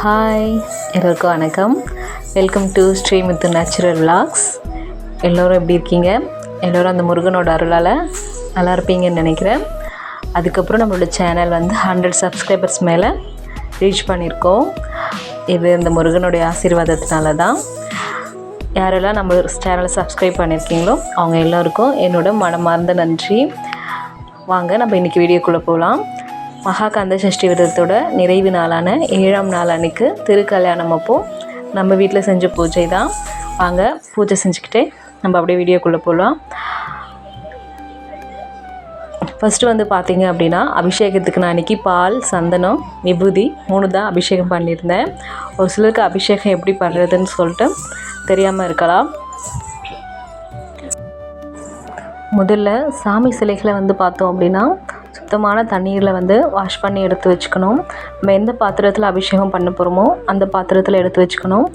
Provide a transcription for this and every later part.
Hi எல்லோருக்கும் வணக்கம். Welcome to Srimuthu natural vlogs எல்லோரும் எப்படி இருக்கீங்க? எல்லோரும் அந்த முருகனோட அருளால் நல்லா இருப்பீங்கன்னு நினைக்கிறேன். அதுக்கப்புறம் நம்மளோட சேனல் வந்து ஹண்ட்ரட் சப்ஸ்கிரைபர்ஸ் மேலே ரீச் பண்ணியிருக்கோம். இது இந்த முருகனுடைய ஆசீர்வாதத்தினால தான் யாரெல்லாம் நம்ம சேனலை சப்ஸ்கிரைப் பண்ணியிருக்கீங்களோ அவங்க எல்லோருக்கும் என்னோட மனமார்ந்த நன்றி. வாங்க நம்ம இன்றைக்கி வீடியோக்குள்ளே போகலாம். மகாகாந்த சஷ்டி விரதத்தோட நிறைவு நாளான ஏழாம் நாள் அன்னைக்கு திருக்கல்யாணம் அப்போது நம்ம வீட்டில் செஞ்ச பூஜை தான். வாங்க பூஜை செஞ்சுக்கிட்டே நம்ம அப்படியே வீடியோக்குள்ளே போகலாம் ஃபஸ்ட்டு வந்து பார்த்தீங்க அப்படின்னா அபிஷேகத்துக்கு நான் அன்றைக்கி பால் சந்தனம் விபூதி மூணு தான் அபிஷேகம் பண்ணியிருந்தேன். ஒரு சிலருக்கு அபிஷேகம் எப்படி பண்ணுறதுன்னு சொல்லிட்டு தெரியாமல் இருக்கலாம். முதல்ல சாமி சிலைகளை வந்து பார்த்தோம் அப்படின்னா சுத்தமான தண்ணீரில் வந்து வாஷ் பண்ணி எடுத்து வச்சுக்கணும். நம்ம எந்த பாத்திரத்தில் அபிஷேகம் பண்ண போகிறோமோ அந்த பாத்திரத்தில் எடுத்து வச்சுக்கணும்.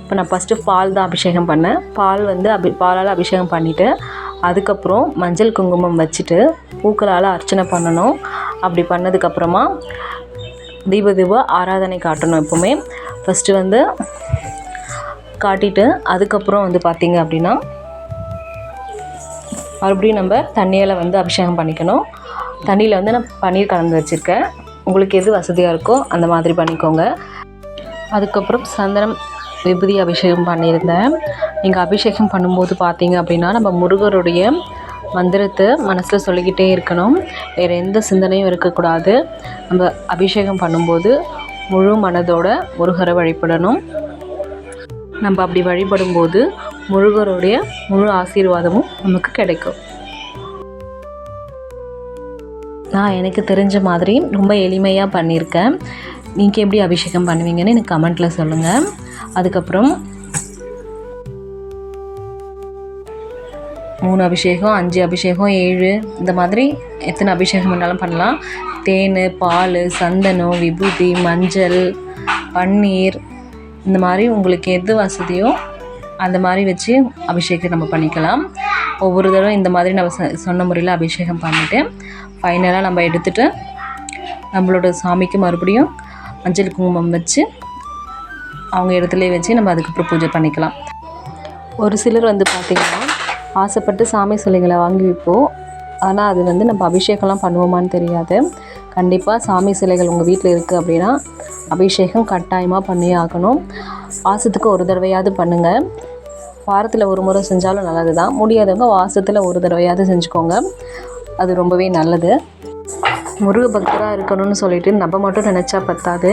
இப்போ நான் ஃபஸ்ட்டு பால் தான் அபிஷேகம் பண்ணேன். பால் வந்து அபி பாலால் அபிஷேகம் பண்ணிவிட்டு அதுக்கப்புறம் மஞ்சள் குங்குமம் வச்சுட்டு பூக்களால் அர்ச்சனை பண்ணணும். அப்படி பண்ணதுக்கப்புறமா தீப தீப ஆராதனை காட்டணும் எப்போவுமே. ஃபஸ்ட்டு வந்து காட்டிட்டு அதுக்கப்புறம் வந்து பார்த்திங்க அப்படின்னா மறுபடியும் நம்ம தண்ணியில் வந்து அபிஷேகம் பண்ணிக்கணும். தண்ணியில் வந்து நான் பன்னீர் கலந்து வச்சுருக்கேன். உங்களுக்கு எது வசதியாக இருக்கோ அந்த மாதிரி பண்ணிக்கோங்க. அதுக்கப்புறம் சந்தனம் விபூதி அபிஷேகம் பண்ணியிருந்தேன். நீங்கள் அபிஷேகம் பண்ணும்போது பார்த்தீங்க அப்படின்னா நம்ம முருகருடைய மந்திரத்தை மனசில் சொல்லிக்கிட்டே இருக்கணும். வேறு எந்த சிந்தனையும் இருக்கக்கூடாது. நம்ம அபிஷேகம் பண்ணும்போது முழு மனதோட முருகரை வழிபடணும். நம்ம அப்படி வழிபடும்போது முருகருடைய முழு ஆசீர்வாதமும் நமக்கு கிடைக்கும். நான் எனக்கு தெரிஞ்ச மாதிரி ரொம்ப எளிமையாக பண்ணியிருக்கேன். நீங்கள் எப்படி அபிஷேகம் பண்ணுவீங்கன்னு எனக்கு கமெண்ட்டில் சொல்லுங்கள் அதுக்கப்புறம் மூணு அபிஷேகம் அஞ்சு அபிஷேகம் ஏழு இந்த மாதிரி எத்தனை அபிஷேகம் வேணாலும் பண்ணலாம். தேன் பால் சந்தனம் விபூதி மஞ்சள் பன்னீர் இந்த மாதிரி உங்களுக்கு எது வசதியோ அந்த மாதிரி வச்சு அபிஷேகம் நம்ம பண்ணிக்கலாம். ஒவ்வொரு தடவை இந்த மாதிரி நம்ம சொன்ன முறையில் அபிஷேகம் பண்ணிவிட்டு ஃபைனலாக நம்ம எடுத்துகிட்டு நம்மளோட சாமிக்கு மறுபடியும் மஞ்சள் குங்குமம் வச்சு அவங்க இடத்துலேயே வச்சு நம்ம அதுக்கப்புறம் பூஜை பண்ணிக்கலாம். ஒரு சிலர் வந்து பார்த்திங்கன்னா ஆசைப்பட்டு சாமி சிலைகளை வாங்கி வைப்போம். ஆனால் அது வந்து நம்ம அபிஷேகம்லாம் பண்ணுவோமான்னு தெரியாது. கண்டிப்பாக சாமி சிலைகள் உங்கள் வீட்டில் இருக்குது அப்படின்னா அபிஷேகம் கட்டாயமாக பண்ணியே ஆகணும். மாதத்துக்கு ஒரு தடவையாவது பண்ணுங்கள் வாரத்தில் ஒரு முறை செஞ்சாலும் நல்லது தான் முடியாதவங்க வாசத்தில் ஒரு தடவையாவது செஞ்சுக்கோங்க. அது ரொம்பவே நல்லது. முருக பக்தராக இருக்கணும்னு சொல்லிட்டு நம்ம மட்டும் நினச்சா பத்தாது.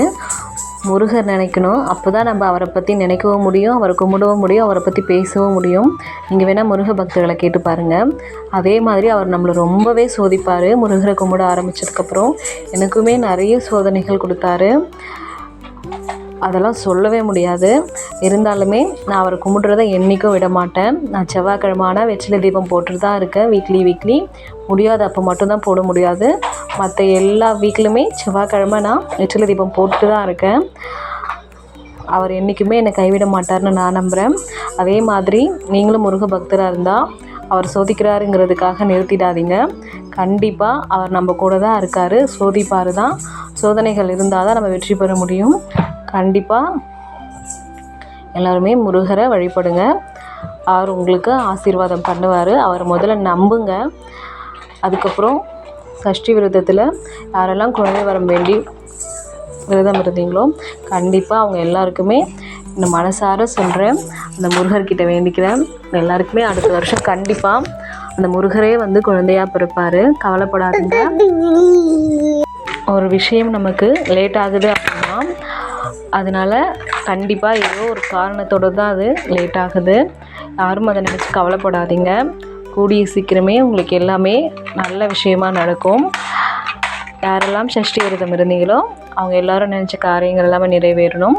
முருகர் நினைக்கணும். அப்போ தான் நம்ம அவரை பற்றி நினைக்கவும் முடியும் அவரை கும்பிடவும் முடியும் அவரை பற்றி பேசவும் முடியும். நீங்கள் வேணால் முருக பக்தர்களை கேட்டு பாருங்கள் அதே மாதிரி அவர் நம்மளை ரொம்பவே சோதிப்பார். முருகரை கும்பிட ஆரம்பித்ததுக்கப்புறம் எனக்குமே நிறைய சோதனைகள் கொடுத்தாரு. அதெல்லாம் சொல்லவே முடியாது. இருந்தாலுமே நான் அவரை கும்பிட்றத என்றைக்கும் விட மாட்டேன் நான் செவ்வாய்க்கிழமான வெற்றிலை தீபம் போட்டுட்டு தான் இருக்கேன். வீக்லி வீக்லி முடியாது அப்போ மட்டும்தான் போட முடியாது. மற்ற எல்லா வீக்லையுமே செவ்வாய்க்கிழமை நான் வெற்றிலை தீபம் போட்டு தான் இருக்கேன். அவர் என்றைக்குமே என்னை கைவிட மாட்டார்னு நான் நம்புகிறேன் அதே மாதிரி நீங்களும் முருக பக்தராக இருந்தால் அவர் சோதிக்கிறாருங்கிறதுக்காக நிறுத்திடாதீங்க. கண்டிப்பாக அவர் நம்ம கூட தான் இருக்கார். சோதிப்பார் தான். சோதனைகள் இருந்தால் தான் நம்ம வெற்றி பெற முடியும். கண்டிப்பாக எல்லாருமே முருகரை வழிபடுங்க. அவர் உங்களுக்கு ஆசீர்வாதம் பண்ணுவார். அவர் முதல்ல நம்புங்க. அதுக்கப்புறம் சஷ்டி விரதத்தில் யாரெல்லாம் குழந்தை வரம் வேண்டி விரதம் இருந்தீங்களோ கண்டிப்பாக அவங்க எல்லாருக்குமே இந்த மனசார சொல்கிறேன் அந்த முருகர்கிட்ட வேண்டிக்கிறேன் எல்லாருக்குமே அடுத்த வருஷம் கண்டிப்பாக அந்த முருகரே வந்து குழந்தையாக பிறப்பார். கவலைப்படாதீங்க. ஒரு விஷயம் நமக்கு லேட் ஆகுது அப்படின்னா அதனால கண்டிப்பாக ஏதோ ஒரு காரணத்தோடு தான் அது லேட் ஆகுது. யாரும் அதை நினச்சி கவலைப்படாதீங்க. கூடிய சீக்கிரமே உங்களுக்கு எல்லாமே நல்ல விஷயமா நடக்கும். யாரெல்லாம் சஷ்டி விரதம் இருந்தீங்களோ அவங்க எல்லாரும் நினச்ச காரியங்கள் எல்லாமே நிறைவேறணும்.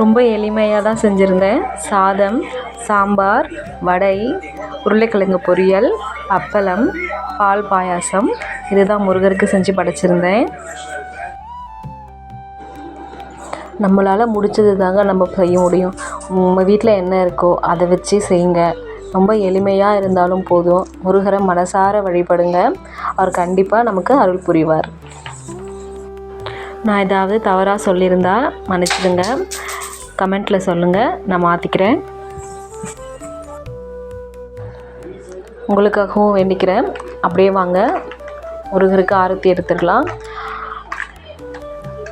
ரொம்ப எளிமையாக தான் செஞ்சுருந்தேன். சாதம் சாம்பார் வடை உருளைக்கிழங்கு பொரியல் அப்பளம் பால் பாயாசம். இதுதான் முருகருக்கு செஞ்சு படைச்சிருந்தேன். நம்மளால் முடிச்சது தாங்க நம்ம செய்ய முடியும். உங்கள் வீட்டில் என்ன இருக்கோ அதை வச்சு செய்யுங்க. ரொம்ப எளிமையாக இருந்தாலும் போதும். முருகரை மனசார வழிபடுங்க. அவர் கண்டிப்பாக நமக்கு அருள் புரிவார். நான் ஏதாவது தவறாக சொல்லியிருந்தா மன்னிச்சிடுங்க. கமெண்ட்டில் சொல்லுங்கள் நான் மாற்றிக்கிறேன் உங்களுக்காகவும் வேண்டிக்கிறேன். அப்படியே வாங்க. முருகருக்கு ஆரத்தி எடுத்துக்கலாம்.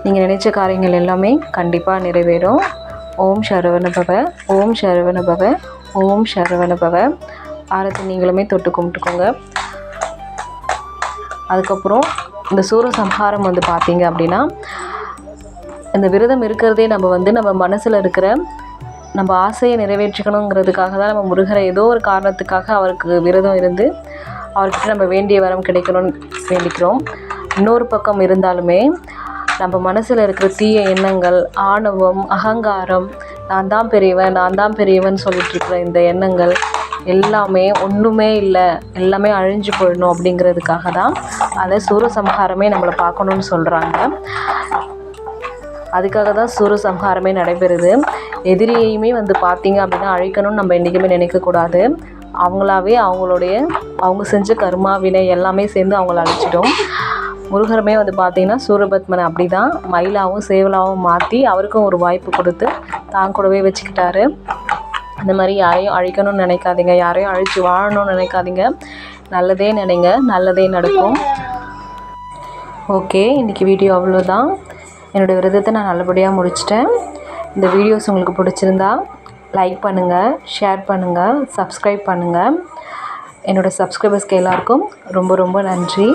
நீங்கள் நினைச்ச காரியங்கள் எல்லாமே கண்டிப்பாக நிறைவேறும். ஓம் சரவணபவ ஓம் சரவணபவ ஓம் சரவணபவ. ஆரத்தி நீங்களுமே தொட்டு கும்பிட்டுக்கோங்க. அதுக்கப்புறம் இந்த சூரசம்ஹாரம் வந்து பார்த்தீங்க அப்படின்னா இந்த விரதம் இருக்கிறதே நம்ம வந்து நம்ம மனசில் இருக்கிற நம்ம ஆசையை நிறைவேற்றிக்கணுங்கிறதுக்காக தான் நம்ம முருகரை ஏதோ ஒரு காரணத்துக்காக அவருக்கு விரதம் இருந்து அவர்கிட்ட நம்ம வேண்டிய வரம் கிடைக்கணும்னு வேண்டிக்கிறோம். இன்னொரு பக்கம் இருந்தாலுமே நம்ம மனசில் இருக்கிற தீய எண்ணங்கள் ஆணவம் அகங்காரம் நான் தான் பெரியவன் நான் தான் பெரியவன் சொல்லிட்டு இருக்கிற இந்த எண்ணங்கள் எல்லாமே ஒன்றுமே இல்லை எல்லாமே அழிஞ்சு போயிடணும் அப்படிங்கிறதுக்காக தான் அதை சூரசம்ஹாரமே நம்மளை பார்க்கணுன்னு சொல்கிறாங்க அதுக்காக தான் சூரசம்ஹாரமே நடைபெறுது. எதிரியையுமே வந்து பார்த்தீங்க அப்படின்னா அழிக்கணும்னு நம்ம என்றைக்குமே நினைக்கக்கூடாது. அவங்களாவே அவங்களுடைய அவங்க செஞ்ச கர்மா வினை எல்லாமே சேர்ந்து அவங்கள அழிச்சிடும். முருகருமே வந்து பார்த்தீங்கன்னா சூரபத்மனை அப்படி தான் மயிலாவும் சேவலாவும் மாற்றி அவருக்கும் ஒரு வாய்ப்பு கொடுத்து தான் கூடவே வச்சுக்கிட்டாரு. அந்த மாதிரி யாரையும் அழிக்கணும்னு நினைக்காதீங்க. யாரையும் அழித்து வாழணும்னு நினைக்காதீங்க. நல்லதே நினைங்க. நல்லதே நடக்கும். ஓகே இன்றைக்கி வீடியோ அவ்வளோதான் என்னோடய விரதத்தை நான் நல்லபடியாக முடிச்சிட்டேன். இந்த வீடியோஸ் உங்களுக்கு பிடிச்சிருந்தா லைக் பண்ணுங்கள் ஷேர் பண்ணுங்கள் சப்ஸ்கிரைப் பண்ணுங்கள் என்னோடய சப்ஸ்கிரைபர்ஸ்க்கு எல்லாருக்கும் ரொம்ப ரொம்ப நன்றி.